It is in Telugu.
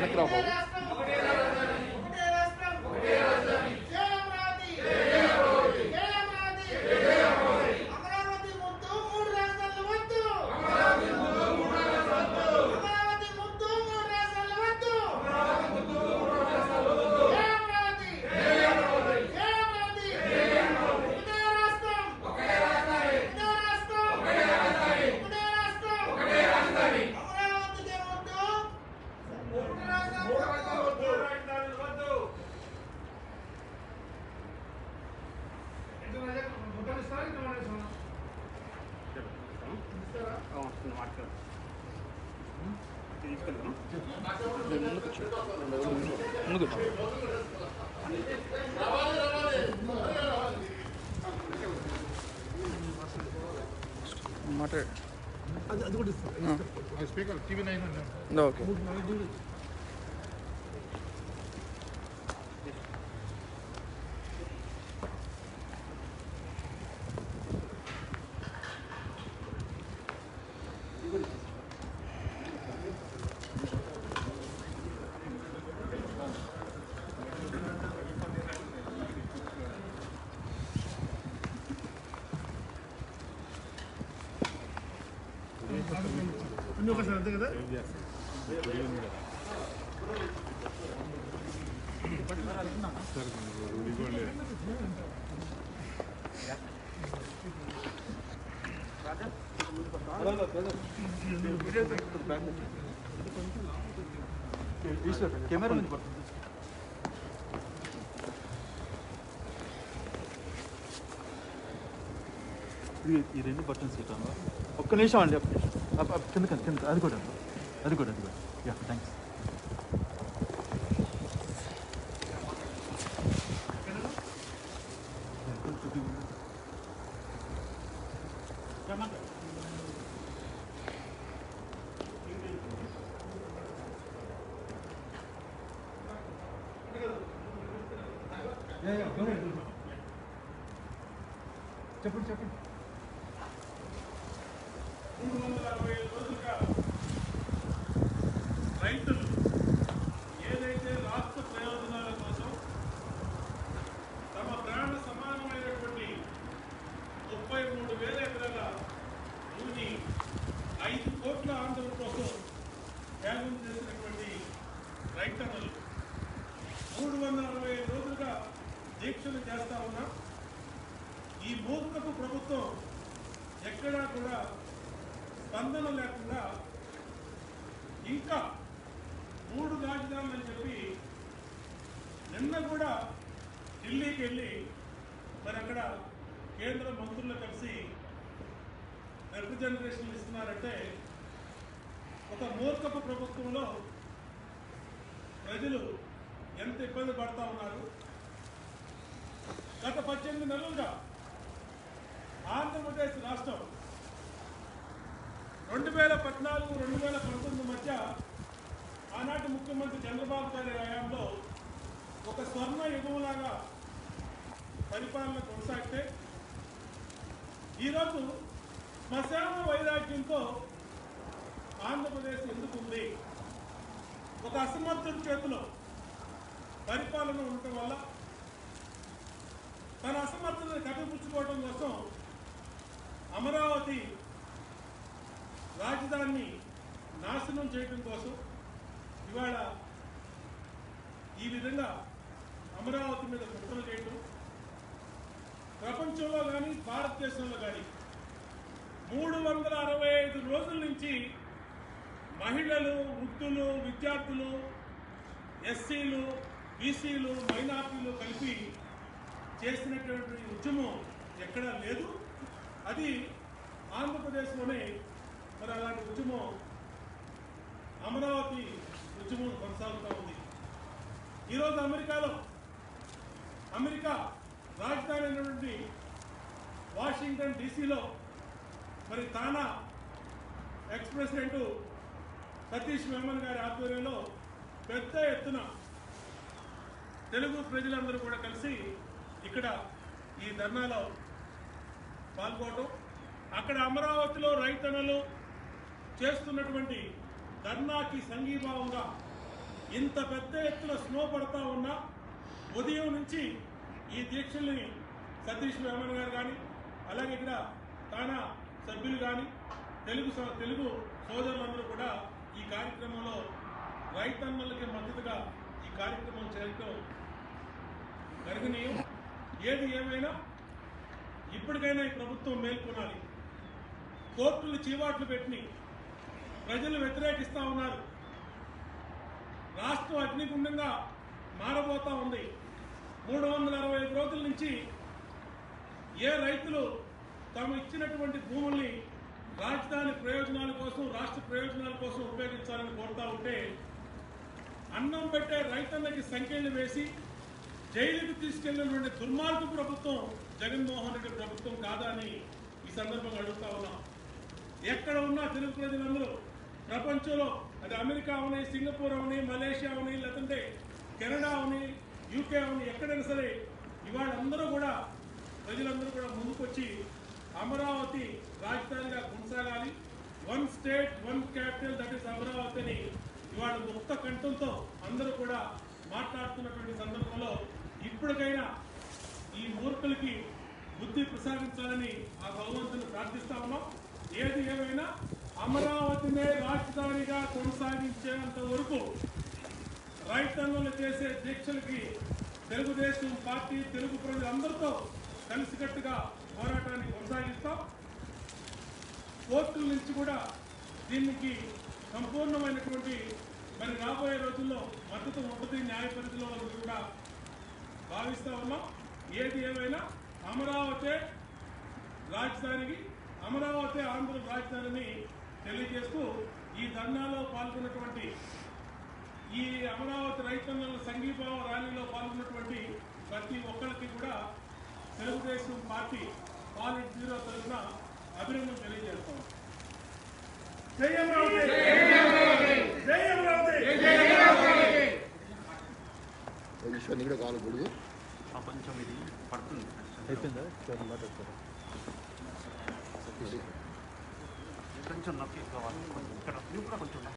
Luciana మాట్లాడు స్పీకర్ టీవీ నైన్ ఓకే అన్ని ఒకసారి అంతే కదా? కెమెరా మీద పడుతుంది ఈ రెండు బటన్స్ ఇట్లా ఒక్క నిమిషం అండి ఒక్క నిమిషం కింద కింద కింద. అది కూడా అది కూడా అది కూడా. యా థ్యాంక్స్ చెప్పండి చెప్పండి. మూడు వందల అరవై ఐదు రోజులుగా రైతులు ఏదైతే రాష్ట్ర ప్రయోజనాల కోసం తమ ప్రాణ సమానమైనటువంటి ముప్పై మూడు వేల ఎకరాల భూమిని ఐదు కోట్ల ఆంధ్రుల కోసం త్యాగం చేసినటువంటి రైతన్నలు మూడు వందల అరవై ఐదు రోజులుగా దీక్షలు చేస్తా ఉన్నాం. ఈ మూర్ఖపు ప్రభుత్వం ఎక్కడా కూడా స్పందన లేకుండా ఇంకా మూడు రాజధానులు చెప్పి నిన్న కూడా ఢిల్లీకి వెళ్ళి మరి అక్కడ కేంద్ర మంత్రులు కలిసి రిప్రజెంటేషన్ ఇస్తున్నారంటే ఒక మూర్ఖపు ప్రభుత్వంలో ప్రజలు ఎంత ఇబ్బంది పడతా ఉన్నారు? గత పద్దెనిమిది నెలలుగా ఆంధ్రప్రదేశ్ రాష్ట్రం రెండు వేల పద్నాలుగు రెండు వేల పంతొమ్మిది మధ్య ఆనాటి ముఖ్యమంత్రి చంద్రబాబు గారి హయాంలో ఒక స్వర్ణ యుగంలాగా పరిపాలన కొనసాగితే ఈరోజు శ్మశాన వైరాగ్యంతో ఆంధ్రప్రదేశ్ ఎందుకుంది ఒక అసమర్థుడి చేతిలో పరిపాలన ఉండటం వల్ల తన అసమర్థతను కప్పిపుచ్చుకోవడం కోసం అమరావతి రాజధానిని నాశనం చేయడం కోసం ఇవాళ ఈ విధంగా అమరావతి మీద కుట్రలు చేయటం ప్రపంచంలో కానీ భారతదేశంలో కానీ మూడు వందల అరవై ఐదు రోజుల నుంచి మహిళలు వృద్ధులు విద్యార్థులు ఎస్సీలు బీసీలు మైనార్టీలు కలిపి చేసినటువంటి ఉద్యమం ఎక్కడా లేదు. అది ఆంధ్రప్రదేశ్లోనే మరి అలాంటి ఉద్యమం అమరావతి ఉద్యమం కొనసాగుతూ ఉంది. ఈరోజు అమెరికాలో అమెరికా రాజధాని అయినటువంటి వాషింగ్టన్ డీసీలో మరి తానా ఎక్స్ ప్రెసిడెంట్ సతీష్ మెమన్ గారి ఆధ్వర్యంలో పెద్ద ఎత్తున తెలుగు ప్రజలందరూ కూడా కలిసి ఇక్కడ ఈ ధర్నాలో పాల్గొనడం అక్కడ అమరావతిలో రైతన్నలు చేస్తున్నటువంటి ధర్నాకి సంఘీభావంగా ఇంత పెద్ద ఎత్తున స్నో పడతా ఉన్నా ఉదయం నుంచి ఈ దీక్షల్ని సతీష్ వేమన్ గారు కానీ అలాగే ఇక్కడ తానా సభ్యులు కానీ తెలుగు తెలుగు సోదరులందరూ కూడా ఈ కార్యక్రమంలో రైతన్నలకి మద్దతుగా ఈ కార్యక్రమం చేయటం గర్హనీయం ఏది ఏమైనా ఇప్పటికైనా ఈ ప్రభుత్వం మేల్కొనాలి. కోర్టులు చీవాట్లు పెట్టి ప్రజలు వ్యతిరేకిస్తా ఉన్నారు. రాష్ట్రం అగ్నిగుండంగా మారబోతా ఉంది. మూడు వందల అరవై ఐదు రోజుల నుంచి ఏ రైతులు తాము ఇచ్చినటువంటి భూముల్ని రాజధాని ప్రయోజనాల కోసం రాష్ట్ర ప్రయోజనాల కోసం ఉపయోగించాలని కోరుతా ఉంటే అన్నం పెట్టే రైతన్నకి సంఖ్యలు వేసి జైలుకు తీసుకెళ్ళినటువంటి దుర్మార్గ ప్రభుత్వం జగన్మోహన్ రెడ్డి ప్రభుత్వం కాదా అని ఈ సందర్భంగా అడుగుతా ఉన్నాం. ఎక్కడ ఉన్నా తెలుగు ప్రజలందరూ ప్రపంచంలో అది అమెరికా అవని సింగపూర్ అవని మలేషియా అవని లేదంటే కెనడా అవని యూకే అవని ఎక్కడైనా సరే ఇవాళ అందరూ కూడా ప్రజలందరూ కూడా ముందుకొచ్చి అమరావతి రాజధానిగా కొనసాగాలి. One state one capital that is Amaravati అని ఇవాళ ముక్త కంఠంతో అందరూ కూడా మాట్లాడుతున్నటువంటి సందర్భంలో ఇప్పటికైనా ఈ మూర్ఖులకి బుద్ధి ప్రసాదించాలని ఆ భగవంతుని ప్రార్థిస్తా ఉన్నాం. ఏది ఏమైనా అమరావతినే రాజధానిగా కొనసాగించేంత వరకు రైతన్నులు చేసే దీక్షలకి తెలుగుదేశం పార్టీ తెలుగు ప్రజలందరితో కలిసికట్టుగా పోరాటాన్ని కొనసాగిస్తాం. కోర్టుల నుంచి కూడా దీనికి సంపూర్ణమైనటువంటి మరి రాబోయే రోజుల్లో మద్దతు ఉంటుంది. న్యాయ పరిధిలో కూడా భావిస్తూ ఉన్నాం. ఏది ఏమైనా అమరావతి రాజధానికి అమరావతి ఆంధ్ర రాజధానిని తెలియజేస్తూ ఈ ధర్నాలో పాల్గొన్నటువంటి ఈ అమరావతి రైతన్నల సంఘీభావ ర్యాలీలో పాల్గొన్నటువంటి ప్రతి ఒక్కరికి కూడా తెలుగుదేశం పార్టీ పాలిట్ బ్యూరో తరఫున అభినందన తెలియజేస్తాం. జై అమరావతి! జై అమరావతి! విషయాన్ని కూడా కాలకూడదు కొంచెం ఇది పడుతుంది. అయిపోయిందా? కొంచెం నొక్కి కావాలి ఇక్కడ నువ్వు కూడా కొంచెం